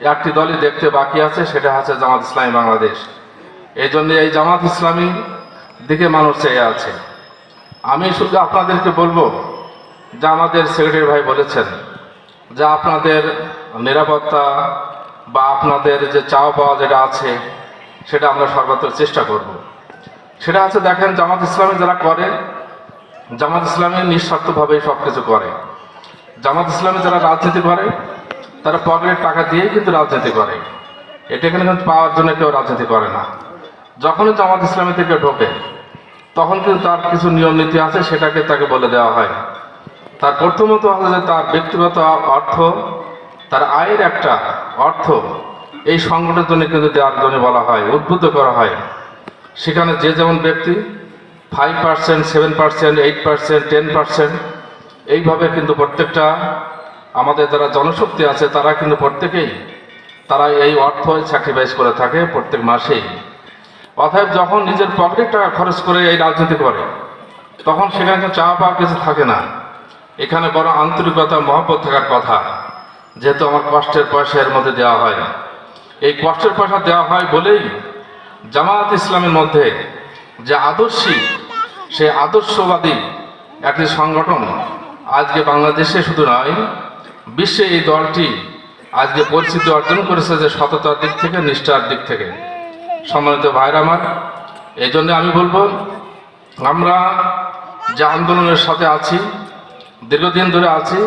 একটি দলই দেখতে বাকি আছে, সেটা হচ্ছে জামাত ইসলামী বাংলাদেশ। এই জন্য এই জামাত ইসলামী দিকে মানুষ চেয়ে আছে। আমি শুধু আপনাদেরকে বলব, যে আমাদের সেক্রেটারি ভাই বলেছেন, যে আপনাদের নিরাপত্তা বা আপনাদের যে চাওয়া পাওয়া যেটা আছে, সেটা আমরা সর্বত্র চেষ্টা করব। সেটা আছে, দেখেন জামাত ইসলামী যারা করে, জামাত ইসলামী নিঃস্বার্থভাবেই সব কিছু করে। জামাত ইসলামী যারা রাজনীতি করে তারা পকেটের টাকা দিয়েই কিন্তু রাজনীতি করে। এটা এখানে কিন্তু পাওয়ার জন্য কেউ রাজনীতি করে না। যখনই জামাত ইসলামী থেকে ঢোকে, তখন কিন্তু তার কিছু নিয়ম নীতি আছে, সেটাকে তাকে বলে দেওয়া হয়। তার প্রথমত হচ্ছে যে তার ব্যক্তিগত অর্থ, তার আয়ের একটা অর্থ এই সংগঠনের জন্য কিন্তু দেওয়ার জন্য বলা হয় উদ্বুদ্ধ করা হয়। সেখানে যে যেমন ব্যক্তি five percent seven percent eight percent ten percent এইভাবে কিন্তু প্রত্যেকটা আমাদের যারা জনশক্তি আছে, তারা কিন্তু প্রত্যেকেই, তারা এই অর্থ স্যাক্রিফাইস করে থাকে প্রত্যেক মাসেই। অতএব যখন নিজের পকেটের টাকা খরচ করে এই রাজনীতি করে, তখন সেখানে চাওয়া পাওয়া কিছু থাকে না। এখানে বড় আন্তরিকতা, মহব্বত থাকার কথা, যেহেতু আমার কষ্টের পয়সা এর মধ্যে দেওয়া হয় এই কষ্টের পয়সা দেওয়া হয় বলেই জামায়াত ইসলামের মধ্যে যে আদর্শী সে আদর্শবাদী একটি সংগঠন আজকে বাংলাদেশে শুধু নয় বিশ্বে এই দলটি আজকে পরিচিতি অর্জন করেছে যে সততার দিক থেকে, নিষ্ঠার দিক থেকে। সম্মানিত ভাইরা আমার, এই জন্য আমি বলব, আমরা যে আন্দোলনের সাথে আছি, দীর্ঘদিন ধরে আছি